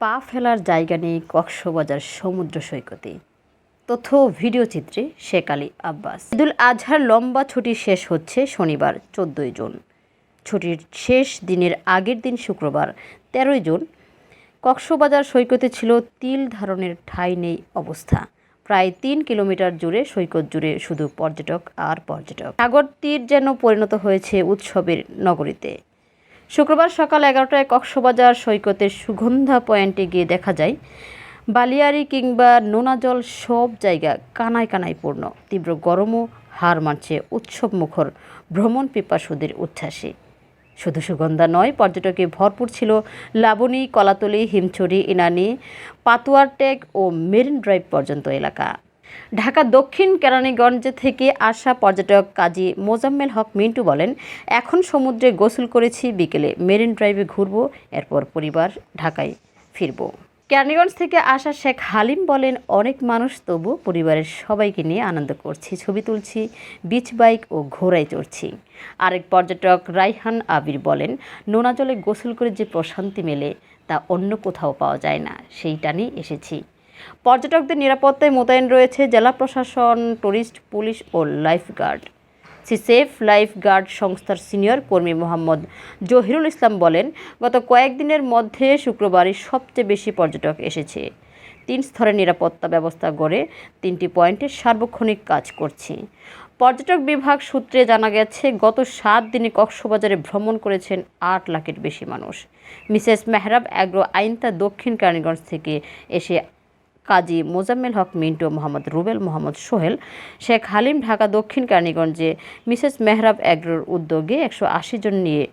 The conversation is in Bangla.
পা ফেলার জায়গা নেই কক্সবাজার সমুদ্র সৈকতে। তথ্য ভিডিও চিত্রে শেখ আলী আব্বাস। ঈদুল আজহার লম্বা ছুটি শেষ হচ্ছে শনিবার, চোদ্দোই জুন। ছুটির শেষ দিনের আগের দিন শুক্রবার, তেরোই জুন। কক্সবাজার সৈকতে ছিল তিল ধারণের ঠাঁই নেই অবস্থা। প্রায় তিন কিলোমিটার জুড়ে সৈকত জুড়ে শুধু পর্যটক আর পর্যটক। সাগর তীর যেন পরিণত হয়েছে উৎসবের নগরীতে। শুক্রবার সকাল এগারোটায় কক্সবাজার সৈকতের সুগন্ধা পয়েন্টে গিয়ে দেখা যায় বালিয়ারি কিংবা নোনা জল সব জায়গা কানায় কানায় পূর্ণ। তীব্র গরমও হার মানছে উৎসব মুখর ভ্রমণ পিপাসুদের উচ্ছ্বাসে। শুধু সুগন্ধা নয়, পর্যটকে ভরপুর ছিল লাবণী, কলাতলি, হিমছড়ি, ইনানি পাতুয়ার টেক ও মেরিন ড্রাইভ পর্যন্ত এলাকা। ঢাকা দক্ষিণ কেরানীগঞ্জ থেকে আসা পর্যটক কাজী মোজাম্মেল হক মিন্টু বলেন, এখন সমুদ্রে গোসল করেছি, বিকেলে মেরিন ড্রাইভে ঘুরবো, এরপর পরিবার ঢাকায় ফিরবো। কেরানীগঞ্জ থেকে আসা শেখ হালিম বলেন, অনেক মানুষ তবু পরিবারের সবাইকে নিয়ে আনন্দ করছি, ছবি তুলছি বিচ বাইক ও ঘোড়ায় চড়ছি। আরেক পর্যটক রাইহান আবির বলেন, নোনা জলে গোসল করে যে প্রশান্তি মেলে, তা অন্য কোথাও পাওয়া যায় না সেইটা নিয়ে এসেছি। পর্যটকদের নিরাপত্তায় মোতায়েন রয়েছে জেলা প্রশাসন, টুরিস্ট, পুলিশ ও lifeguard. Sea safe lifeguard সংস্থার সিনিয়র কর্মী মোহাম্মদ জহিরুল ইসলাম বলেন, গত কয়েকদিনের মধ্যে শুক্রবারই সবচেয়ে বেশি পর্যটক এসেছে। তিন স্তরের নিরাপত্তা ব্যবস্থা গড়ে তিনটি পয়েন্টে সার্বক্ষণিক কাজ করছি। পর্যটক বিভাগ সূত্রে জানা গেছে, গত সাত দিনে কক্সবাজারে ভ্রমণ করেছেন আট লাখের বেশি মানুষ। মিসেস মেহরাব অ্যাগ্রো আইনতা দক্ষিণ কারণীগঞ্জ থেকে এসে কাজী মোজাম্মেল হক মিন্টু, মোহাম্মদ রুবেল, মোহাম্মদ সোহেল, শেখ হালিম ঢাকা দক্ষিণ কারণীগঞ্জে মিসেস মেহরাব অ্যাগ্রোর উদ্যোগে একশো আশি জন নিয়ে